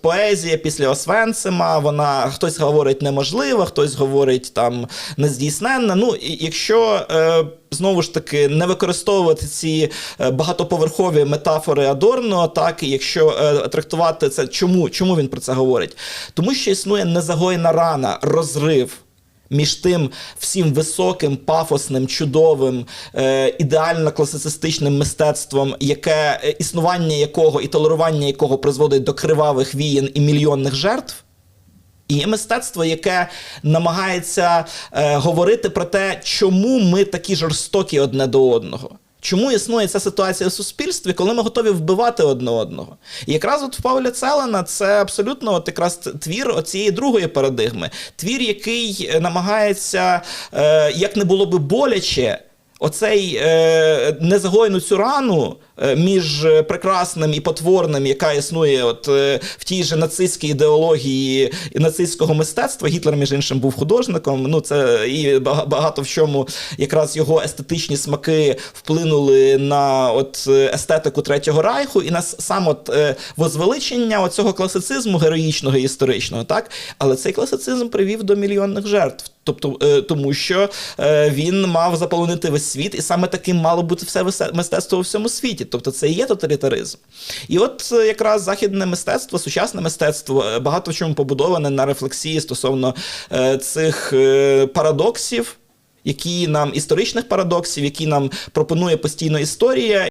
Поезія після Освенцима, вона хтось говорить неможлива, хтось говорить там нездійсненна. Ну, і якщо е, знову ж таки не використовувати ці е, багатоповерхові метафори Адорно, так і якщо е, трактувати це, чому, чому він про це говорить? Тому що існує незагоєна рана, розрив між тим всім високим, пафосним, чудовим, е, ідеально класицистичним мистецтвом, яке е, існування якого і толерування якого призводить до кривавих вієн і мільйонних жертв. І є мистецтво, яке намагається е, говорити про те, чому ми такі жорстокі одне до одного. Чому існує ця ситуація в суспільстві, коли ми готові вбивати одне одного? І якраз от в Павля Целена це абсолютно от якраз твір оцієї другої парадигми. Твір, який е, намагається, е, як не було би боляче, оцей е, незагоєну цю рану е, між е, прекрасним і потворним, яка існує от е, в тій же нацистській ідеології і нацистського мистецтва. Гітлер, між іншим, був художником. Ну це і бага- багато в чому якраз його естетичні смаки вплинули на от е, естетику Третього Райху і на сам от е, возвеличення оцього класицизму героїчного і історичного, так але цей класицизм привів до мільйонних жертв. Тобто, е, тому що е, він мав заполонити весь світ, і саме таким мало бути все мистецтво у всьому світі. Тобто, це і є тоталітаризм. І от е, якраз західне мистецтво, сучасне мистецтво багато в чому побудоване на рефлексії стосовно цих парадоксів, які нам історичних парадоксів, які нам пропонує постійно історія.